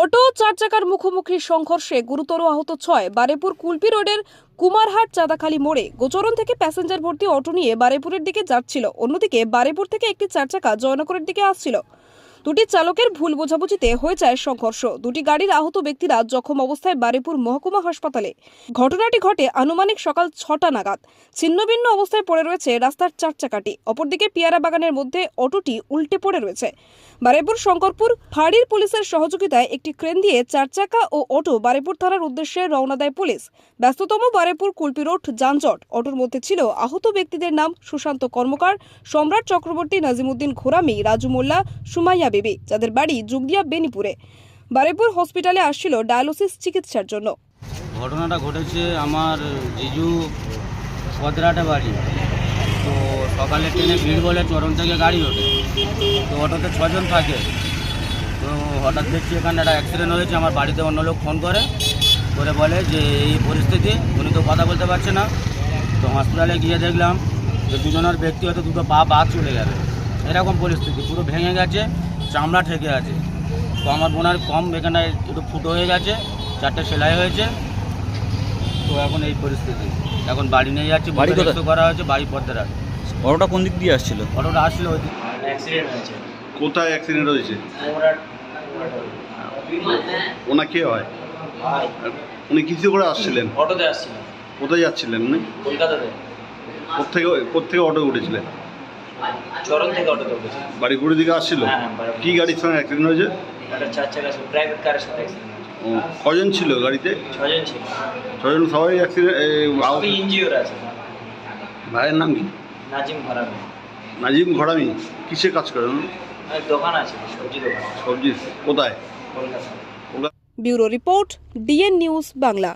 Auto চার চাকার মুখোমুখি সংঘর্ষে গুরুতর আহত ছয় বারেপুর কুলপি রোডের কুমারহাট চাঁদাখালী মোড়ে গোচরণ থেকে প্যাসেঞ্জার ভর্তি অটো নিয়ে বারেপুরের দিকে যাচ্ছিল। অন্যদিকে বারেপুর থেকে একটি চার চাকা জয়নগরের দিকে আসছিল। দুটি চালকের ভুল বোঝাবুঝিতে হয়ে যায় সংঘর্ষ। দুটি গাড়ির আহত ব্যক্তিরা জখম অবস্থায় বারেপুর মহকুমা হাসপাতালে। ঘটনাটি ঘটে আনুমানিক সকাল ছটা নাগাদ। ছিন্নভিন্ন অবস্থায় পড়ে রয়েছে রাস্তার চার চাকাটি অপরদিকে পিয়ারা বাগানের মধ্যে অটোটি উল্টে পড়ে রয়েছে। বারেপুর শঙ্করপুর ফাঁড়ির পুলিশের সহযোগিতায় একটি ক্রেন দিয়ে চার চাকা ও অটো বারেপুর থানার উদ্দেশ্যে রওনা দেয় পুলিশ। ব্যস্ততম বারেপুর কুলপি রোড, যানজট। অটোর মধ্যে ছিল আহত ব্যক্তিদের নাম সুশান্ত কর্মকার, সম্রাট চক্রবর্তী নাজিমুদ্দিন ঘোরামি, রাজু মোল্লা, সুমাইয়া বেবি, যাদের বাড়ি জুগদিয়া বেনিপুরে। বারেপুর হসপিটালে আসছিল ডায়ালিসিস চিকিৎসার জন্য। ঘটনাটা ঘটেছে আমার জিজু পদরাটে বাড়ি। তো সকালে ট্রেনে ভিড় বলে চরম থেকে গাড়ি ওঠে। তো অটোতে ছজন থাকে। তো হঠাৎ দেখছি এখানে একটা অ্যাক্সিডেন্ট হয়েছে, আমার বাড়িতে অন্য লোক ফোন করে। করে বলে যে এই পরিস্থিতি, উনি তো কথা বলতে পারছে না। তো হসপিটালে গিয়ে দেখলাম যে দুজনের ব্যক্তি হয়তো দুটো পা বাদ চলে গেছে এরকম পরিস্থিতি, পুরো ভেঙে গেছে। চামড়া ঠেকে আছে। তো আমার বোনার কম এখানে একটু ফুটো হয়ে গেছে চারটে সেলাই হয়েছে। তো এখন এই পরিস্থিতি। এখন বাড়ি নিয়ে যাচ্ছি বাড়ি কোথায়? করা হয়েছে বাড়ি পদ্মার অটোটা কোন দিক দিয়ে আসছিল? অটোটা আসছিল ওই অ্যাক্সিডেন্ট হয়েছে। কোথায় অ্যাক্সিডেন্ট হয়েছে? ওনা কে হয়? উনি কিছু করে আসছিলেন? অটোতে আসছিল কোথায় যাচ্ছিলেন উনি? কলকাতাতে। কোথেকে কোথেকে অটো উঠেছিলেন? চরম থেকে অটোতে উঠেছে বাড়িপুরের দিকে আসছিল? হ্যাঁ হ্যাঁ। কি গাড়ির সঙ্গে অ্যাক্সিডেন্ট হয়েছে? একটা চার চাকা ছিল প্রাইভেট কারের সাথে অ্যাক্সিডেন্ট হয়েছে। ও, কজন ছিল গাড়িতে? ছজন ছিল। ছজন সবাই অ্যাক্সিডেন্ট সবই ইঞ্জিওর আছে। ভাইয়ের নাম কি? নাজিম নাজিম ঘরামি? কিসে কাজ করেন দোকান আছে সবজি দোকান। সবজি কোথায়? Kolkata. Bureau report D N news Bangla.